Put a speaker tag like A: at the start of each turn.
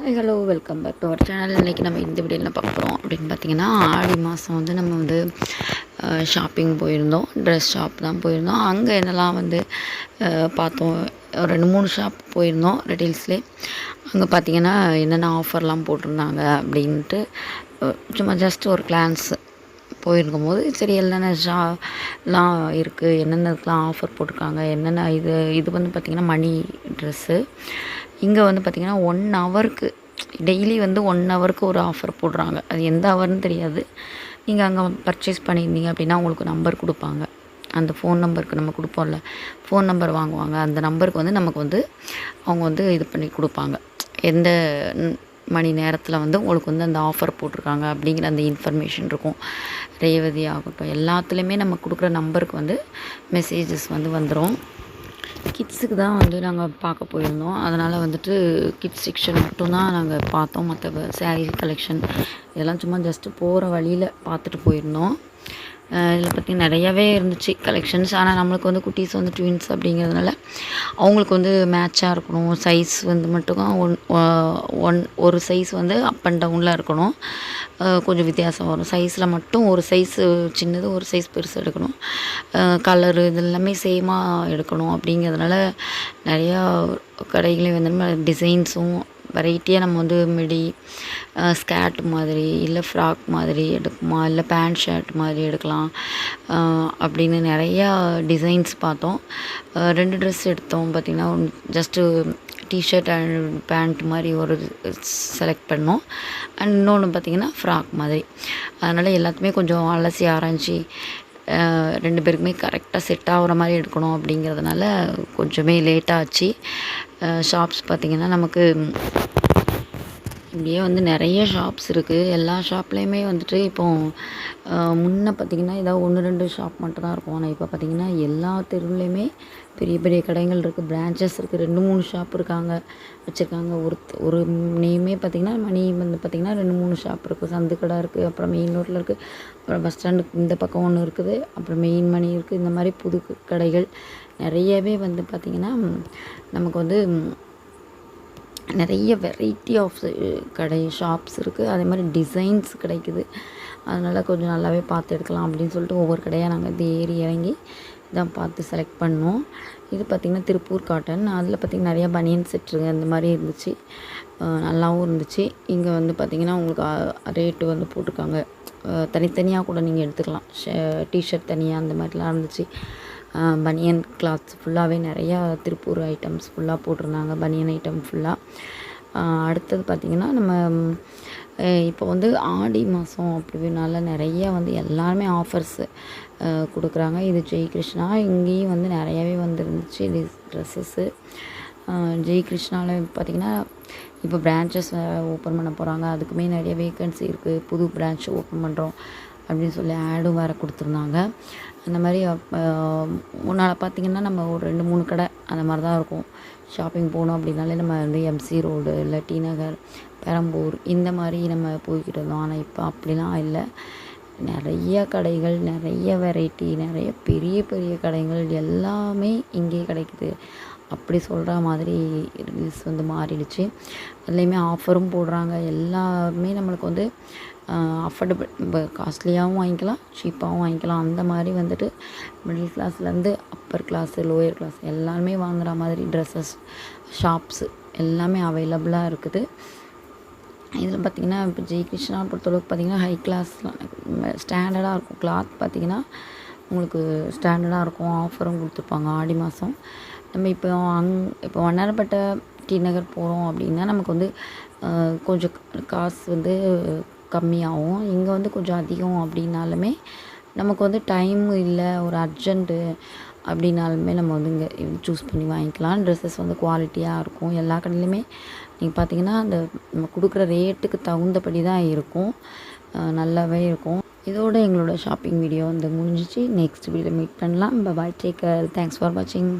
A: Hi hello welcome back to our channel இன்றைக்கி நம்ம இந்த வீடியோ என்ன அப்படின்னு பார்த்தீங்கன்னா ஆடி மாதம் வந்து நம்ம வந்து ஷாப்பிங் போயிருந்தோம். ட்ரெஸ் ஷாப் தான் போயிருந்தோம். அங்கே என்னெல்லாம் வந்து பார்த்தோம். ஒரு ரெண்டு மூணு ஷாப் போயிருந்தோம் ரெட்டீல்ஸ்லேயே அங்கே பார்த்தீங்கன்னா என்னென்ன ஆஃபர்லாம் போட்டிருந்தாங்க அப்படின்ட்டு சும்மா ஜஸ்ட் ஒரு கிளான்ஸ் போயிருக்கும் போது சரி என்னென்ன ஷாலாம் இருக்குது என்னென்னதுக்கெலாம் ஆஃபர் போட்டிருக்காங்க என்னென்ன இது இது வந்து பார்த்திங்கன்னா மணி ட்ரெஸ்ஸு இங்கே வந்து பார்த்திங்கன்னா ஒன் ஹவருக்கு டெய்லி வந்து ஒன் ஹவருக்கு ஒரு ஆஃபர் போடுறாங்க. அது எந்த ஹவர்னு தெரியாது. நீங்கள் அங்கே பர்ச்சேஸ் பண்ணியிருந்தீங்க அப்படின்னா உங்களுக்கு நம்பர் கொடுப்பாங்க. அந்த ஃபோன் நம்பருக்கு நம்ம கொடுப்போம்ல. ஃபோன் நம்பர் வாங்குவாங்க. அந்த நம்பருக்கு வந்து நமக்கு வந்து அவங்க வந்து இது பண்ணி கொடுப்பாங்க. எந்த மணி நேரத்தில் வந்து உங்களுக்கு வந்து அந்த ஆஃபர் போட்டிருக்காங்க அப்படிங்கிற அந்த இன்ஃபர்மேஷன் இருக்கும். ரேவதி ஆகட்டும் எல்லாத்துலேயுமே நம்ம கொடுக்குற நம்பருக்கு வந்து மெசேஜஸ் வந்து வந்துடும் கிட்ஸுக்கு தான் வந்து நாங்கள் பார்க்க போயிருந்தோம். அதனால் வந்துட்டு கிட்ஸ் செக்ஷன் மட்டும்தான் நாங்கள் பார்த்தோம். மற்ற சாரீ கலெக்ஷன் இதெல்லாம் சும்மா ஜஸ்ட்டு போகிற வழியில் பார்த்துட்டு போயிருந்தோம். இதில் பற்றி நிறையவே இருந்துச்சு கலெக்ஷன்ஸ் ஆனால் நம்மளுக்கு வந்து குட்டீஸ் வந்து ட்வின்ஸ் அப்படிங்கிறதுனால அவங்களுக்கு வந்து மேட்சாக இருக்கணும். சைஸ் வந்து மட்டும் ஒன் ஒன் ஒரு சைஸ் வந்து அப் அண்ட் டவுனில் இருக்கணும். கொஞ்சம் வித்தியாசம் வரும். சைஸில் மட்டும் ஒரு சைஸ் சின்னது ஒரு சைஸ் பெருசு எடுக்கணும். கலரு இது எல்லாமே சேமாக எடுக்கணும் அப்படிங்கிறதுனால நிறையா கடைகளையும் வந்து டிசைன்ஸும் வெரைட்டியாக நம்ம வந்து மிடி ஸ்கேட் மாதிரி இல்லை ஃப்ராக் மாதிரி எடுக்குமா இல்லை பேண்ட் ஷர்ட் மாதிரி எடுக்கலாம் அப்படின்னு நிறையா டிசைன்ஸ் பார்த்தோம். ரெண்டு ட்ரெஸ் எடுத்தோம் பார்த்திங்கன்னா ஜஸ்ட்டு டிஷர்ட் அண்ட் பேண்ட் மாதிரி ஒரு செலக்ட் பண்ணோம். அண்ட் இன்னொன்று பார்த்திங்கன்னா ஃப்ராக் மாதிரி. அதனால் எல்லாத்தையுமே கொஞ்சம் அலசி ஆராய்ச்சி ரெண்டு பேருக்குமே கரெக்டாக செட் ஆகிற மாதிரி எடுக்கணும் அப்படிங்கிறதுனால கொஞ்சமே லேட்டாச்சு ஷாப்ஸ் பார்த்திங்கன்னா நமக்கு இங்கேயே வந்து நிறைய ஷாப்ஸ் இருக்குது எல்லா ஷாப்லேயுமே வந்துட்டு இப்போ முன்னே பார்த்திங்கன்னா ஏதாவது ஒன்று ரெண்டு ஷாப் மட்டும் தான் இருக்கும். ஆனால் இப்போ பார்த்திங்கன்னா எல்லா தெருவுலேயுமே பெரிய பெரிய கடைகள் இருக்குது பிரான்ச்சஸ் இருக்குது ரெண்டு மூணு ஷாப் இருக்காங்க வச்சுருக்காங்க. ஒரு ஒரு நேமே பார்த்திங்கன்னா மணி வந்து பார்த்திங்கன்னா ரெண்டு மூணு ஷாப் இருக்குது சந்து கடை இருக்குது அப்புறம் மெயின் ரோட்டில் இருக்குது அப்புறம் பஸ் ஸ்டாண்டுக்கு இந்த பக்கம் ஒன்று இருக்குது. அப்புறம் மெயின் மணி இருக்குது இந்த மாதிரி புது கடைகள் நிறையவே வந்து பார்த்திங்கன்னா நமக்கு வந்து நிறைய வெரைட்டி ஆஃப் uh, கடை ஷாப்ஸ் இருக்குது அதே மாதிரி டிசைன்ஸ் கிடைக்குது. அதனால் கொஞ்சம் நல்லாவே பார்த்து எடுக்கலாம் அப்படின்னு சொல்லிட்டு ஒவ்வொரு கடையாக நாங்கள் இது ஏறி இறங்கி இதான் பார்த்து செலக்ட் பண்ணோம் இது பார்த்திங்கன்னா திருப்பூர் காட்டன் அதில் பார்த்திங்கன்னா நிறையா பனியன் செட்டுங்க அந்த மாதிரி இருந்துச்சு. நல்லாவும் இருந்துச்சு. இங்கே வந்து பார்த்திங்கன்னா உங்களுக்கு ரேட்டு வந்து போட்டிருக்காங்க. தனித்தனியாக கூட நீங்கள் எடுத்துக்கலாம். டிஷர்ட் தனியாக அந்த மாதிரிலாம் இருந்துச்சு. பனியன் கிளாத்ஸ் ஃபுல்லாகவே நிறையா திருப்பூர் ஐட்டம்ஸ் ஃபுல்லாக போட்டிருந்தாங்க. பனியன் ஐட்டம் ஃபுல்லாக அடுத்தது பார்த்திங்கன்னா நம்ம இப்போ வந்து ஆடி மாதம் அப்படினால நிறைய வந்து எல்லாருமே ஆஃபர்ஸு கொடுக்குறாங்க. இது ஜெய் கிருஷ்ணா இங்கேயும் வந்து நிறையாவே வந்துருந்துச்சு. இது ட்ரெஸ்ஸஸ்ஸு ஜெய் கிருஷ்ணாவில் பார்த்திங்கன்னா இப்போ பிரான்ச்சஸ் ஓப்பன் பண்ண போகிறாங்க அதுக்குமே நிறைய வேக்கன்சி இருக்குது புது பிரான்ச் ஓப்பன் பண்ணுறோம் அப்படின்னு சொல்லி ஆடும் வேறு கொடுத்துருந்தாங்க. அந்த மாதிரி முன்னால் பார்த்திங்கன்னா நம்ம ஒரு ரெண்டு மூணு கடை அந்த மாதிரி தான் இருக்கும். ஷாப்பிங் போகணும் அப்படின்னாலே நம்ம வந்து எம்சி ரோடு இல்லை டி நகர் பெரம்பூர் இந்த மாதிரி நம்ம போய்கிட்டு இருந்தோம். ஆனால் இப்போ அப்படிலாம் இல்லை. நிறைய கடைகள் நிறைய வெரைட்டி நிறைய பெரிய பெரிய கடைகள் எல்லாமே இங்கே கிடைக்குது. அப்படி சொல்கிற மாதிரி ரீல்ஸ் வந்து மாறிடுச்சு. அதுலேயுமே ஆஃபரும் போடுறாங்க. எல்லாமே நம்மளுக்கு வந்து அஃபோர்டபுள் காஸ்ட்லியாகவும் வாங்கிக்கலாம் சீப்பாகவும் வாங்கிக்கலாம். அந்த மாதிரி வந்துட்டு மிடில் கிளாஸ்லேருந்து அப்பர் கிளாஸு லோயர் கிளாஸ் எல்லாருமே வாங்குகிற மாதிரி ட்ரெஸ்ஸஸ் ஷாப்ஸு எல்லாமே அவைலபிளாக இருக்குது. இதில் பார்த்திங்கன்னா இப்போ ஜெய் கிருஷ்ணா பொறுத்தளவுக்கு பார்த்திங்கன்னா ஹை கிளாஸ்லாம் ஸ்டாண்டர்டாக இருக்கும். கிளாத் பார்த்திங்கன்னா உங்களுக்கு ஸ்டாண்டர்டாக இருக்கும் ஆஃபரும் கொடுத்துருப்பாங்க ஆடி மாதம் நம்ம இப்போ அங் இப்போ வண்ணாரப்பேட்டை டி நகர் போகிறோம் அப்படின்னா நமக்கு வந்து கொஞ்சம் காசு வந்து கம்மியாகும். இங்கே வந்து கொஞ்சம் அதிகம் அப்படின்னாலுமே நமக்கு வந்து டைம் இல்லை ஒரு அர்ஜென்ட்டு அப்படின்னாலுமே நம்ம வந்து இங்கே சூஸ் பண்ணி வாங்கிக்கலாம். ட்ரெஸ்ஸஸ் வந்து குவாலிட்டியாக இருக்கும். எல்லா கடையிலுமே நீங்கள் பார்த்தீங்கன்னா அந்த நம்ம கொடுக்குற ரேட்டுக்கு தகுந்தபடி தான் இருக்கும். நல்லாவே இருக்கும். இதோட எங்களோட ஷாப்பிங் வீடியோ வந்து முடிஞ்சிச்சு. நெக்ஸ்ட் வீடியோ மீட் பண்ணலாம். Bye take care thanks for வாட்சிங்